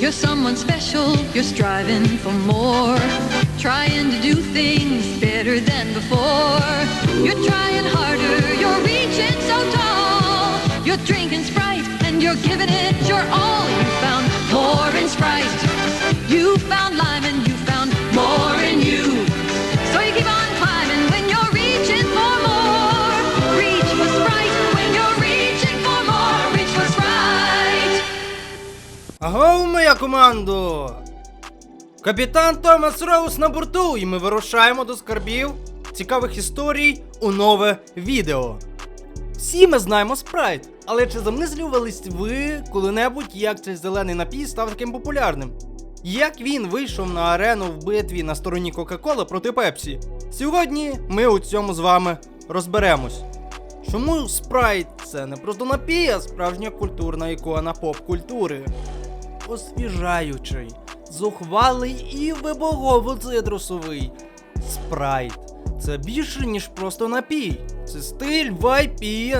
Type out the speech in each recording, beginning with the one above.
You're someone special, you're striving for more. Trying to do things better than before. You're trying harder, you're reaching so tall. You're drinking Sprite and you're giving it your all. You found pouring Sprite. You found lime and you моя командо! Капітан Томас Роуз на борту, і ми вирушаємо до скарбів цікавих історій у нове відео. Всі ми знаємо спрайт, але чи замислювались ви коли-небудь, як цей зелений напій став таким популярним? Як він вийшов на арену в битві на стороні Кока-Кола проти Пепсі? Сьогодні ми у цьому з вами розберемось. Чому спрайт це не просто напій, а справжня культурна ікона поп-культури? Освіжаючий, зухвалий і вибогово-цитрусовий. Спрайт. Це більше, ніж просто напій. Це стиль, вайп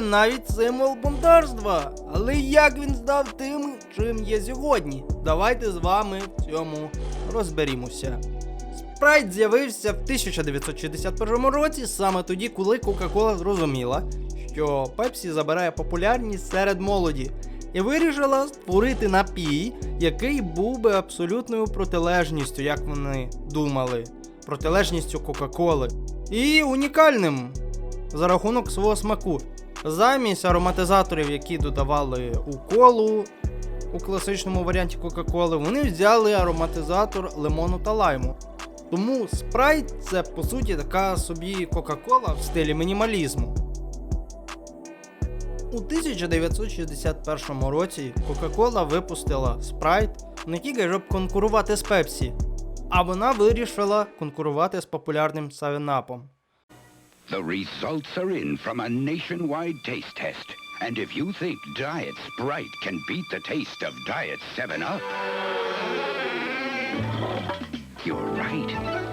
навіть символ бунтарства. Але як він став тим, чим є сьогодні? Давайте з вами в цьому розберімося. Спрайт з'явився в 1961 році, саме тоді, коли Кока-Кола зрозуміла, що Пепсі забирає популярність серед молоді, і вирішила створити напій, який був би абсолютною протилежністю, як вони думали, протилежністю Кока-Коли. І унікальним за рахунок свого смаку. Замість ароматизаторів, які додавали у колу у класичному варіанті Кока-Коли, вони взяли ароматизатор лимону та лайму. Тому спрайт це по суті така собі Кока-Кола в стилі мінімалізму. У 1961 році Coca-Cola випустила Sprite не тільки щоб конкурувати з Pepsi, а вона вирішила конкурувати з популярним 7-Up. The results are in from a nationwide taste test. And if you think Diet Sprite can beat the taste of Diet 7-Up, you're right.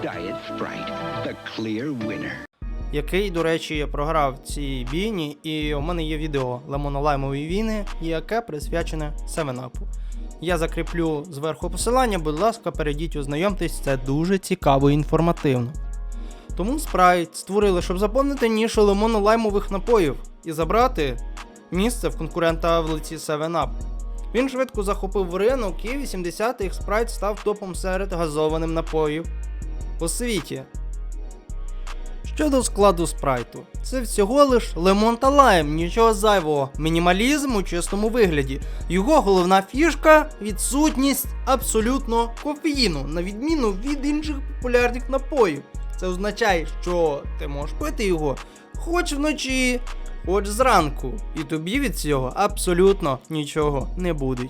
Diet Sprite, the clear winner. Який, до речі, програв цій війні, і у мене є відео лимонолаймової війни, яке присвячене 7-Up. Я закріплю зверху посилання, будь ласка, перейдіть, ознайомтесь, це дуже цікаво і інформативно. Тому Sprite створили, щоб заповнити нішу лимонно-лаймових напоїв і забрати місце в конкурента в лиці 7-Up. Він швидко захопив ринок і в 80-х Sprite став топом серед газованих напоїв у світі. Щодо складу спрайту, це всього лиш лимон та лайм, нічого зайвого, мінімалізм у чистому вигляді. Його головна фішка відсутність абсолютно кофеїну, на відміну від інших популярних напоїв. Це означає, що ти можеш пити його хоч вночі, хоч зранку, і тобі від цього абсолютно нічого не буде.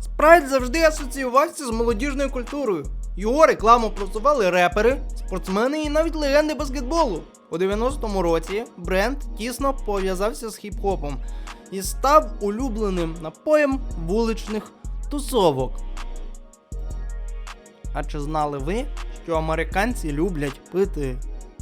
Спрайт завжди асоціювався з молодіжною культурою. Його рекламу просували репери, спортсмени і навіть легенди баскетболу. У 90-му році бренд тісно пов'язався з хіп-хопом і став улюбленим напоєм вуличних тусовок. А чи знали ви, що американці люблять пити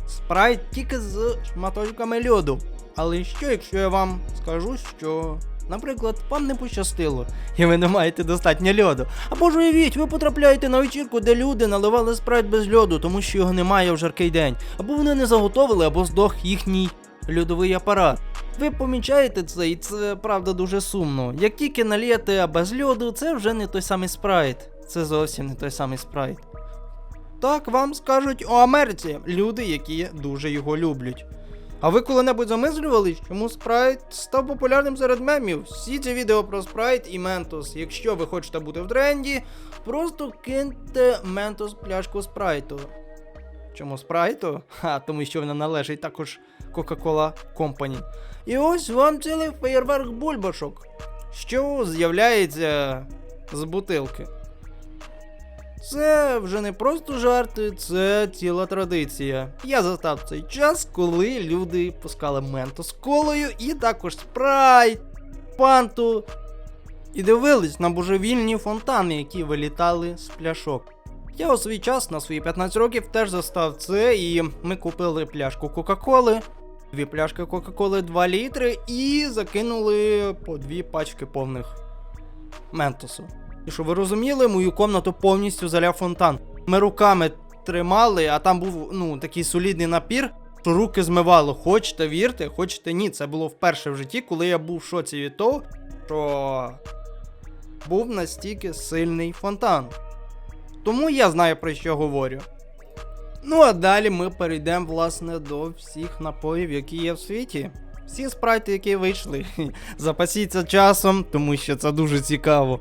спрайт тільки з шматочками льоду? Але що, якщо я вам скажу, що, наприклад, вам не пощастило, і ви не маєте достатньо льоду? Або ж уявіть, ви потрапляєте на вечірку, де люди наливали спрайт без льоду, тому що його немає в жаркий день, або вони не заготовили, або здох їхній льодовий апарат. Ви помічаєте це, і це правда дуже сумно. Як тільки налієте без льоду, це вже не той самий спрайт. Це зовсім не той самий спрайт. Так вам скажуть у Америці люди, які дуже його люблять. А ви коли-небудь замислювались, чому спрайт став популярним серед мемів? Всі ці відео про спрайт і ментос. Якщо ви хочете бути в тренді, просто киньте ментос пляшку спрайту. Чому спрайту? Ха, тому що вона належить також Coca-Cola Company. І ось вам цілий феєрверк бульбашок, що з'являється з бутилки. Це вже не просто жарти, це ціла традиція. Я застав цей час, коли люди пускали менту з колою і також спрайт, панту. І дивились на божевільні фонтани, які вилітали з пляшок. Я у свій час на свої 15 років теж застав це, і ми купили пляшку Кока-Коли. дві пляшки Кока-Коли 2 літри і закинули по дві пачки повних ментосу. І щоб ви розуміли, мою комнату повністю заляв фонтан. Ми руками тримали, а там був ну, такий солідний напір, що руки змивало. Хочете вірте, хочете ні. Це було вперше в житті, коли я був в шоці від того, що був настільки сильний фонтан. Тому я знаю про що говорю. Ну а далі ми перейдемо власне до всіх напоїв, які є в світі. Всі спрайти, які вийшли. Запасіться часом, тому що це дуже цікаво.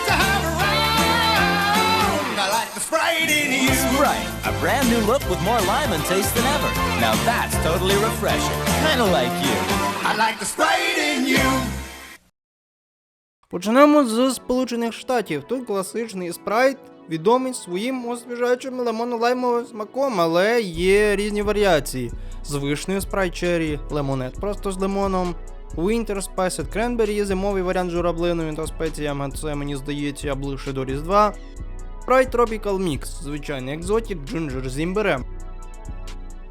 a brand new look with more lime and taste than ever. Now that's totally refreshing. Kinda like you. I like the sprite in you. Почнемо з Сполучених Штатів. Тут класичний спрайт, відомий своїм освіжаючим лимонно-лаймовим смаком, але є різні варіації. З вишнею спрайт черрі, лимонет просто з лимоном, Winter Spiced Cranberry, зимовий варіант з журавлиною та спеціями, це мені здається ближче до Різдва. Sprite Tropical Mix, звичайний екзотік, джинджер з імбирем.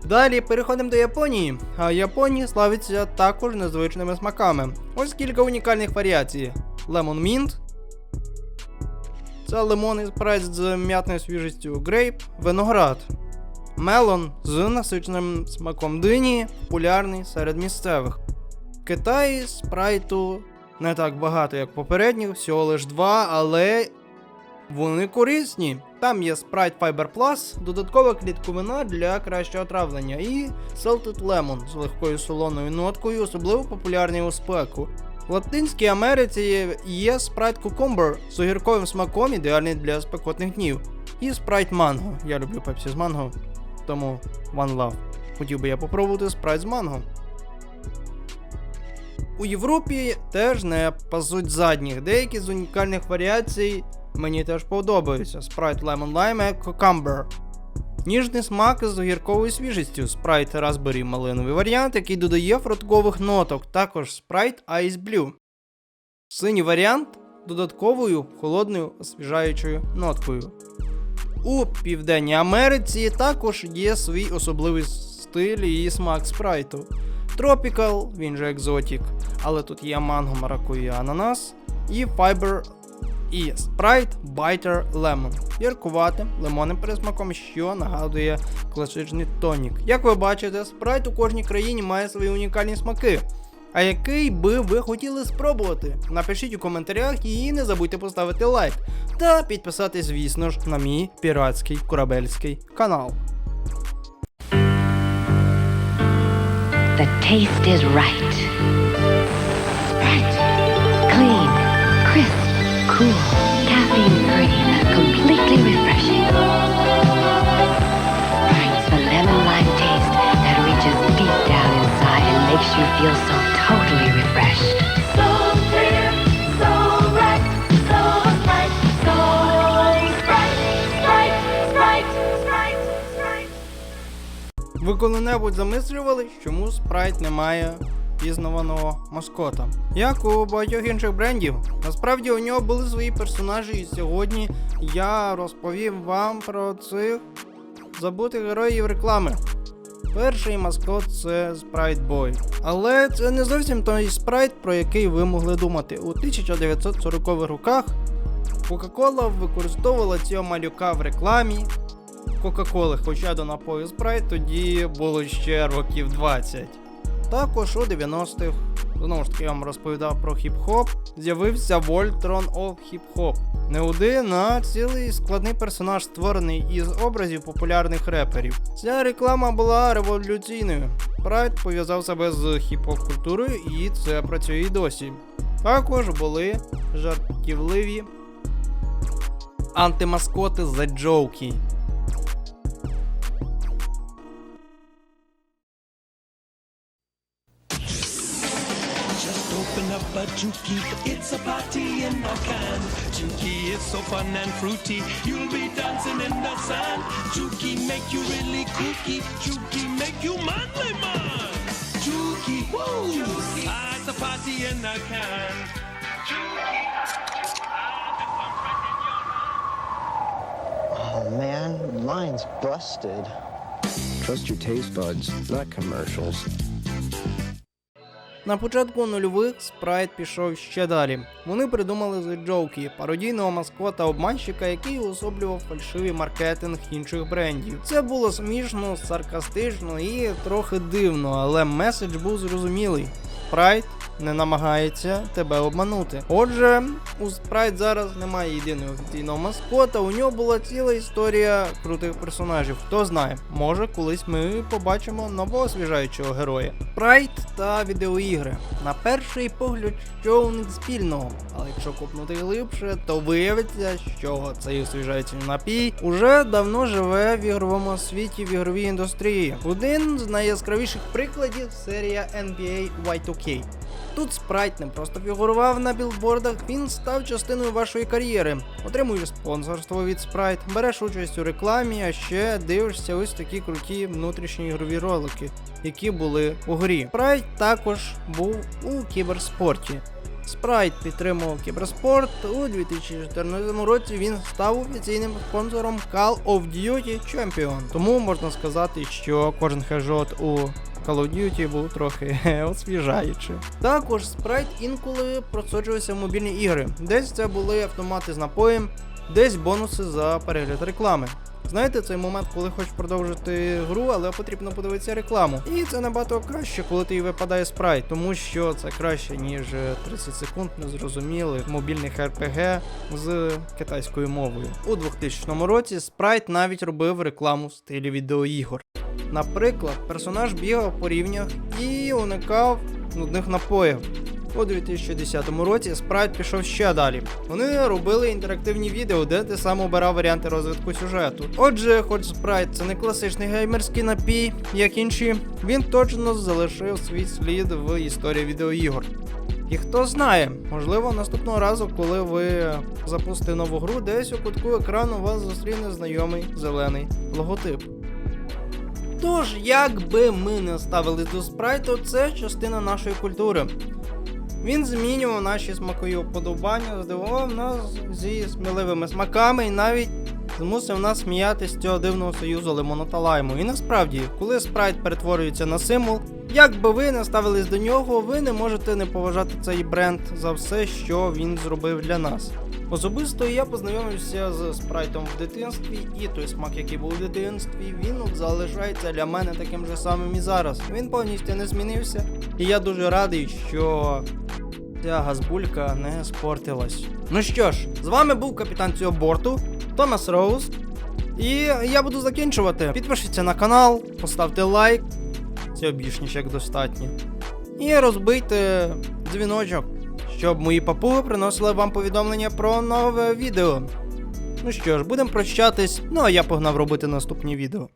Далі переходимо до Японії. А Японія славиться також незвичними смаками. Ось кілька унікальних варіацій. Lemon Mint. Це лимонний спрайт з м'ятною свіжістю грейп, виноград. Мелон з насиченим смаком дині, популярний серед місцевих. В Китаї спрайту не так багато, як попередніх, всього лиш два, але вони корисні. Там є Sprite Fiber Plus, додаткова клітковина для кращого травлення і Salted Lemon з легкою солоною ноткою, особливо популярний у спеку. В Латинській Америці є Sprite Cucumber з огірковим смаком, ідеальний для спекотних днів. І Sprite Mango. Я люблю пепсі з манго, тому One Love. Хотів би я попробувати Sprite з манго. У Європі теж не пасуть задніх. Деякі з унікальних варіацій мені теж подобаються. Sprite Lemon Lime Cucumber. Ніжний смак з огірковою свіжістю. Sprite Raspberry малиновий варіант, який додає фруктових ноток. Також Sprite Ice Blue. Синій варіант додатковою холодною освіжаючою ноткою. У Південній Америці також є свій особливий стиль і смак спрайту. Tropical, він же екзотік, але тут є манго, маракуя, ананас і Fiber і Sprite Biter Lemon. Яркуватим лимонним пересмаком, що нагадує класичний тонік. Як ви бачите, спрайт у кожній країні має свої унікальні смаки. А який би ви хотіли спробувати? Напишіть у коментарях і не забудьте поставити лайк. Та підписатись, звісно ж, на мій піратський корабельський канал. The taste is. Right. Cool, caffeine free, completely refreshing. It's the lemon lime taste that reaches deep down inside and makes you feel so totally refreshed. So clear, so bright, so bright, so bright, bright, bright, bright, bright. Ви коли-небудь замислювали, чому спрайт не має пізнаваного маскота? Як у багатьох інших брендів, насправді у нього були свої персонажі, і сьогодні я розповім вам про цих забутих героїв реклами. Перший маскот це Sprite Boy. Але це не зовсім той спрайт, про який ви могли думати. У 1940-х роках Coca-Cola використовувала цього малюка в рекламі, Кока-Коли, хоча до напою спрайт тоді було ще років 20. Також у 90-х, знову ж таки, я вам розповідав про хіп-хоп, з'явився Voltron of Hip-Hop. Не один, а цілий складний персонаж, створений із образів популярних реперів. Ця реклама була революційною. Прайд пов'язав себе з хіп-хоп культурою і це працює і досі. Також були жартівливі антимаскоти The Jokey. Just open Juki. It's a party in a can. Juki is so fun and fruity. You'll be dancing in the sand. Juki make you really kooky. Juki make you manly man. Juki, woo! Juki. Ah, it's a party in a can. Juki. The fun's right in your hand. Oh man, mine's busted. Trust your taste buds, not commercials. На початку нульових спрайт пішов ще далі. Вони придумали Jockey, пародійного маскота обманщика, який уособлював фальшивий маркетинг інших брендів. Це було смішно, саркастично і трохи дивно, але меседж був зрозумілий. Спрайт не намагається тебе обманути. Отже, у Спрайт зараз немає єдиного офіційного маскота. У нього була ціла історія крутих персонажів. Хто знає, може колись ми побачимо нового освіжаючого героя. Спрайт та відеоігри. На перший погляд, що у них спільного. Але якщо копнути глибше, то виявиться, що цей освіжаючий напій уже давно живе в ігровому світі в ігровій індустрії. Один з найяскравіших прикладів серія NBA Y2K. Тут спрайт не просто фігурував на білбордах, він став частиною вашої кар'єри. Отримуєш спонсорство від спрайт, береш участь у рекламі, а ще дивишся ось такі круті внутрішні ігрові ролики, які були у грі. Спрайт також був у кіберспорті. Спрайт підтримував кіберспорт. У 2014 році він став офіційним спонсором Call of Duty Champion. Тому можна сказати, що кожен хеджот у Call of Duty був трохи освіжаючий. Також спрайт інколи просочувався в мобільні ігри. Десь це були автомати з напоєм, десь бонуси за перегляд реклами. Знаєте, цей момент, коли хочеш продовжити гру, але потрібно подивитися рекламу. І це набагато краще, коли ти випадає спрайт, тому що це краще, ніж е, 30 секунд незрозумілих мобільних RPG з китайською мовою. У 2000 році спрайт навіть робив рекламу в стилі відеоігор. Наприклад, персонаж бігав по рівнях і уникав нудних напоїв. У 2010 році спрайт пішов ще далі. Вони робили інтерактивні відео, де ти сам обирав варіанти розвитку сюжету. Отже, хоч спрайт це не класичний геймерський напій, як інші, він точно залишив свій слід в історії відеоігор. І хто знає, можливо, наступного разу, коли ви запустите нову гру, десь у кутку екрану вас зустріне знайомий зелений логотип. Тож, як би ми не ставили до спрайту, це частина нашої культури. Він змінював наші смакові вподобання, здивував нас зі сміливими смаками і навіть змусив нас сміятися з цього дивного союзу лимону та лайму. І насправді, коли спрайт перетворюється на символ, як би ви не ставились до нього, ви не можете не поважати цей бренд за все, що він зробив для нас. Особисто я познайомився з спрайтом в дитинстві, і той смак, який був в дитинстві, він залишається для мене таким же самим і зараз. Він повністю не змінився, і я дуже радий, що ця газбулька не спортилась. Ну що ж, з вами був капітан цього борту, Томас Роуз. І я буду закінчувати. Підпишіться на канал, поставте лайк. Цього більш як достатньо. І розбийте дзвіночок, щоб мої папуги приносили вам повідомлення про нове відео. Ну що ж, будемо прощатись, ну а я погнав робити наступні відео.